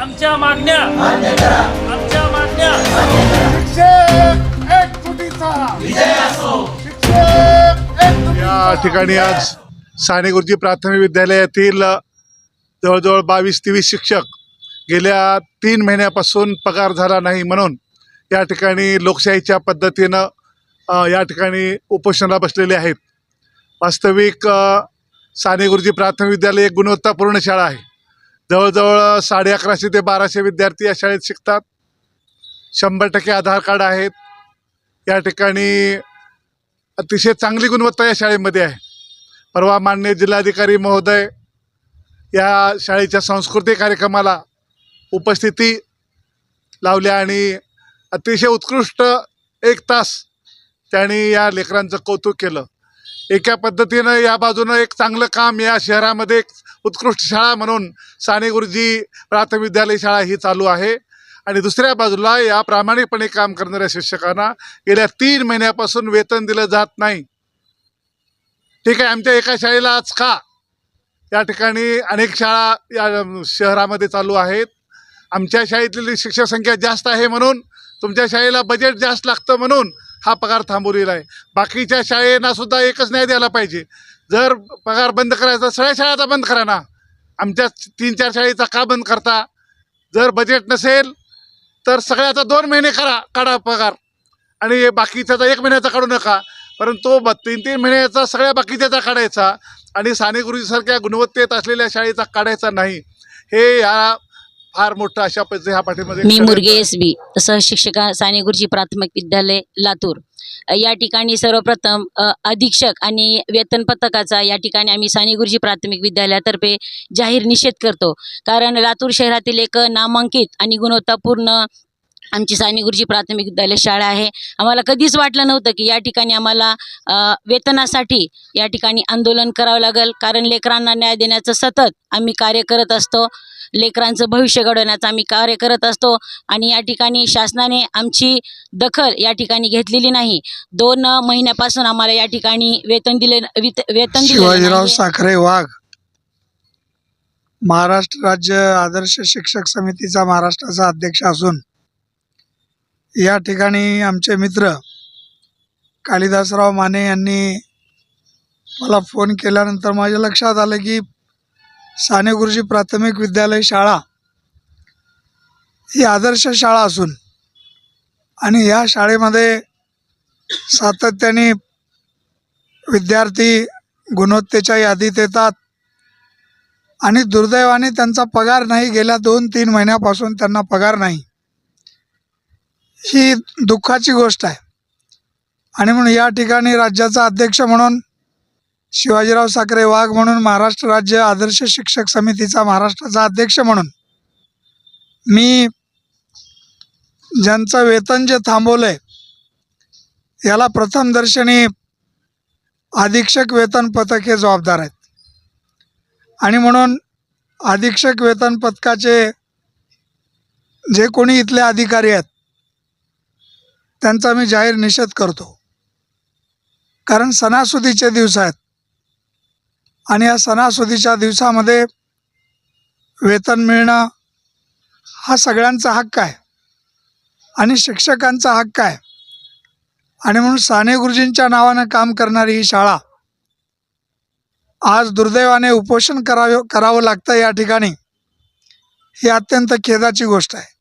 आमच्या मागण्या. आमच्या मागण्या. शिक्षक एक. या ठिकाणी आज साने गुरुजी प्राथमिक विद्यालयातील जवळजवळ बावीस तेवीस शिक्षक गेल्या तीन महिन्यापासून पगार झाला नाही म्हणून या ठिकाणी लोकशाहीच्या पद्धतीनं या ठिकाणी उपोषणाला बसलेले आहेत. वास्तविक साने गुरुजी प्राथमिक विद्यालय एक गुणवत्तापूर्ण शाळा आहे. जवळजवळ साडे अकराशे ते बाराशे विद्यार्थी या शाळेत शिकतात. शंभर टक्के आधार कार्ड आहेत. या ठिकाणी अतिशय चांगली गुणवत्ता या शाळेमध्ये आहे. परवा मान्य जिल्हाधिकारी महोदय या शाळेच्या सांस्कृतिक कार्यक्रमाला उपस्थिती लावल्या आणि अतिशय उत्कृष्ट एक तास त्यांनी या लेकरांचं कौतुक केलं. एका पद्धतीनं या बाजूनं एक चांगलं काम या शहरामध्ये एक उत्कृष्ट शाळा म्हणून साने गुरुजी प्राथमिक विद्यालय शाळा ही चालू आहे. आणि दुसऱ्या बाजूला या प्रामाणिकपणे काम करणाऱ्या शिक्षकांना गेल्या तीन महिन्यापासून वेतन दिलं जात नाही. ठीक आहे आमच्या एका शाळेला आज का? या ठिकाणी अनेक शाळा या शहरामध्ये चालू आहेत. आमच्या शाळेतली शिक्षक संख्या जास्त आहे म्हणून तुमच्या शाळेला बजेट जास्त लागतं म्हणून हा पगार थांबवलेला आहे. बाकीच्या शाळेना सुद्धा एकच न्याय द्यायला पाहिजे. जर पगार बंद करायचा सगळ्या शाळेचा बंद करा ना. आमच्या तीन चार शाळेचा का बंद करता? जर बजेट नसेल तर सगळ्याचा दोन महिने करा काढा पगार. आणि बाकीच्याचा एक महिन्याचा काढू नका. परंतु ब तीन तीन महिन्याचा सगळ्या बाकीच्याचा काढायचा. आणि साने गुरुजीसारख्या गुणवत्तेत असलेल्या शाळेचा काढायचा नाही. हे या फार मोठं अशा पद्धती ह्या पाठीमध्ये मी मुरगे एस बी सहशिक्षिका साने गुरुजी प्राथमिक विद्यालय लातूर. या ठिकाणी सर्वप्रथम अधीक्षक आणि वेतन पथकाचा या ठिकाणी आम्ही साने गुरुजी प्राथमिक विद्यालयातर्फे जाहीर निषेध करतो. कारण लातूर शहरातील एक नामांकित आणि गुणवत्तापूर्ण आमची साने गुरुजी प्राथमिक विद्यालय शाळा आहे. आम्हाला कधीच वाटलं नव्हतं की या ठिकाणी आम्हाला वेतनासाठी या ठिकाणी आंदोलन करावं लागेल. कारण लेकरांना न्याय देण्याचं सतत आम्ही कार्य करत असतो. लेकरांचं भविष्य घडवण्याचं आम्ही कार्य करत असतो. आणि या ठिकाणी शासनाने आमची दखल या ठिकाणी घेतलेली नाही. दोन महिन्यापासून आम्हाला या ठिकाणी वेतन दिले वित- वेतन शिवाजीराव. साखरे वाघ. महाराष्ट्र राज्य आदर्श शिक्षक समितीचा महाराष्ट्राचा अध्यक्ष असून या ठिकाणी आमचे मित्र कालिदासराव माने यांनी मला फोन केल्यानंतर माझ्या लक्षात आलं की साने गुरुजी प्राथमिक विद्यालय शाळा ही आदर्श शाळा असून आणि या शाळेमध्ये सातत्याने विद्यार्थी गुणवत्तेच्या यादीत येतात आणि दुर्दैवाने त्यांचा पगार नाही. गेल्या दोन तीन महिन्यापासून त्यांना पगार नाही. ही दुःखाची गोष्ट आहे. आणि म्हणून या ठिकाणी राज्याचा अध्यक्ष म्हणून शिवाजीराव साखरे वाघ म्हणून महाराष्ट्र राज्य आदर्श शिक्षक समितीचा महाराष्ट्राचा अध्यक्ष म्हणून मी ज्यांचं वेतन जे थांबवलंय याला प्रथमदर्शनी अधीक्षक वेतन पथक हे जबाबदार आहेत. आणि म्हणून अधीक्षक वेतन पथकाचे जे कोणी इथले अधिकारी आहेत त्यांचा मी जाहीर निषेध करतो. कारण सणासुदीचे दिवस आहेत आणि या सणासुदीच्या दिवसामध्ये वेतन मिळणं हा सगळ्यांचा हक्क आहे. आणि शिक्षकांचा हक्क आहे. आणि म्हणून साने गुरुजींच्या नावानं काम करणारी ही शाळा आज दुर्दैवाने उपोषण करावे करावं लागतं या ठिकाणी. ही अत्यंत खेदाची गोष्ट आहे.